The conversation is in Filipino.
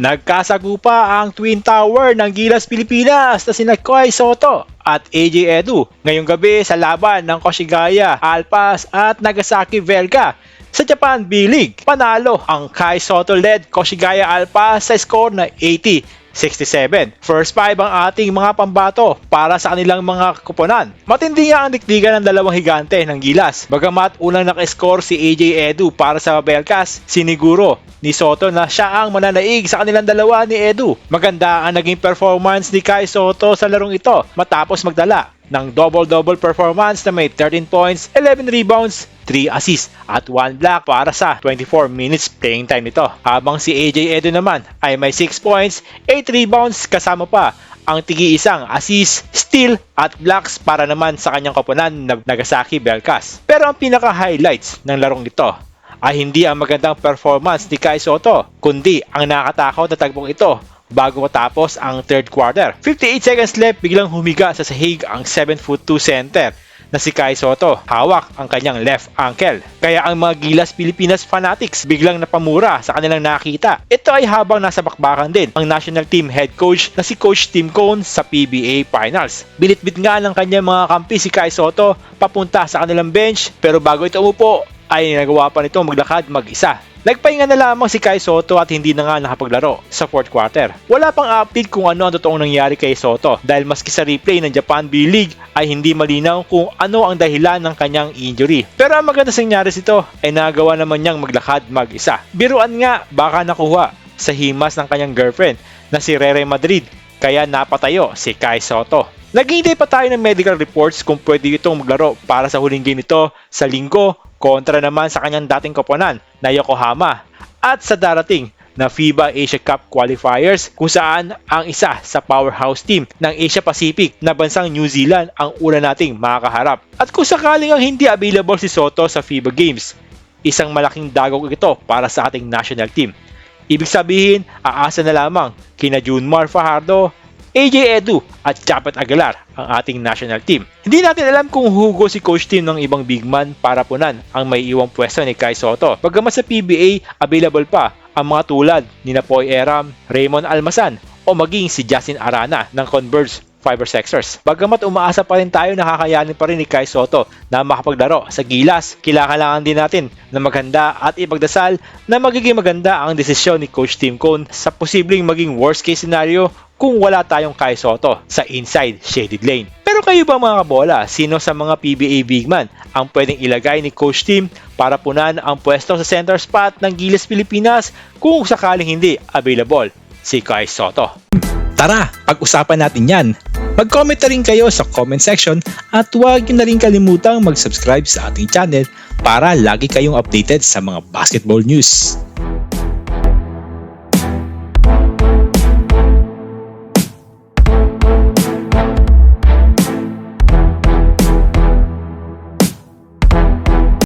Nagkasagupa ang Twin Tower ng Gilas Pilipinas na sina Koy Soto at AJ Edu ngayong gabi sa laban ng Koshigaya, Alpas at Nagasaki Velga. Sa Japan B-League, panalo ang Kai Soto-led Koshigaya Alpas sa score na 80-67. First five ang ating mga pambato para sa kanilang mga kuponan. Matindi nga ang dikdigan ng dalawang higante ng Gilas. Bagamat unang naka-score si AJ Edu para sa Belkas, siniguro ni Soto na siya ang mananaig sa kanilang dalawa ni Edu. Maganda ang naging performance ni Kai Soto sa larong ito matapos magdala ng double-double performance na may 13 points, 11 rebounds, 3 assists at 1 block para sa 24 minutes playing time nito. Habang si AJ Edo naman ay may 6 points, 8 rebounds kasama pa ang tigi isang assist, steal at blocks para naman sa kanyang koponan na Nagasaki Belkas. Pero ang pinaka-highlights ng larong ito ay hindi ang magandang performance ni Kai Soto, kundi ang nakakatakot na tagbong ito bago matapos ang third quarter. 58 seconds left, biglang humiga sa sahig ang 7 foot 2 center na si Kai Soto. Hawak ang kanyang left ankle. Kaya ang mga Gilas Pilipinas fanatics biglang napamura sa kanilang nakita. Ito ay habang nasa bakbakan din ang national team head coach na si Coach Tim Cone sa PBA Finals. Binitbit nga ng kanyang mga kampi si Kai Soto papunta sa kanilang bench pero bago ito umupo ay nagawa pa nito maglakad mag-isa. Nagpahinga na lamang si Kai Soto at hindi na nga nakapaglaro sa fourth quarter. Wala pang update kung ano ang totoong nangyari kay Soto dahil maski sa replay ng Japan B-League ay hindi malinaw kung ano ang dahilan ng kanyang injury. Pero ang maganda sa nangyari ito ay nagawa naman niyang maglakad mag-isa. Biruan nga baka nakuha sa himas ng kanyang girlfriend na si Rere Madrid kaya napatayo si Kai Soto. Naghihintay pa tayo ng medical reports kung pwede itong maglaro para sa huling game nito sa linggo kontra naman sa kanyang dating koponan na Yokohama at sa darating na FIBA Asia Cup qualifiers kung saan ang isa sa powerhouse team ng Asia Pacific na bansang New Zealand ang una nating makakaharap. At kung sakaling ang hindi available si Soto sa FIBA Games, isang malaking dagog ito para sa ating national team. Ibig sabihin, aasa na lamang kina Junmar Fajardo, AJ Edu at Chapet Aguilar ang ating national team. Hindi natin alam kung hugo si coach team ng ibang big man para punan ang may iwang pwesto ni Kai Soto. Bagamat sa PBA, available pa ang mga tulad ni Napoy Eram, Raymond Almasan o maging si Justin Arana ng Converge Fiber Sexers. Bagamat umaasa pa rin tayo nakakayanin pa rin ni Kai Soto na makapaglaro sa Gilas, kailangan din natin na maganda at ipagdasal na magiging maganda ang desisyon ni Coach Tim Cone sa posibleng maging worst case scenario kung wala tayong Kai Soto sa inside shaded lane. Pero kayo ba mga kabola, sino sa mga PBA big man ang pwedeng ilagay ni Coach Tim para punan ang pwesto sa center spot ng Gilas Pilipinas kung sakaling hindi available si Kai Soto? Tara, pag-usapan natin yan. Mag-comment na rin kayo sa comment section at huwag na rin kalimutang mag-subscribe sa ating channel para lagi kayong updated sa mga basketball news.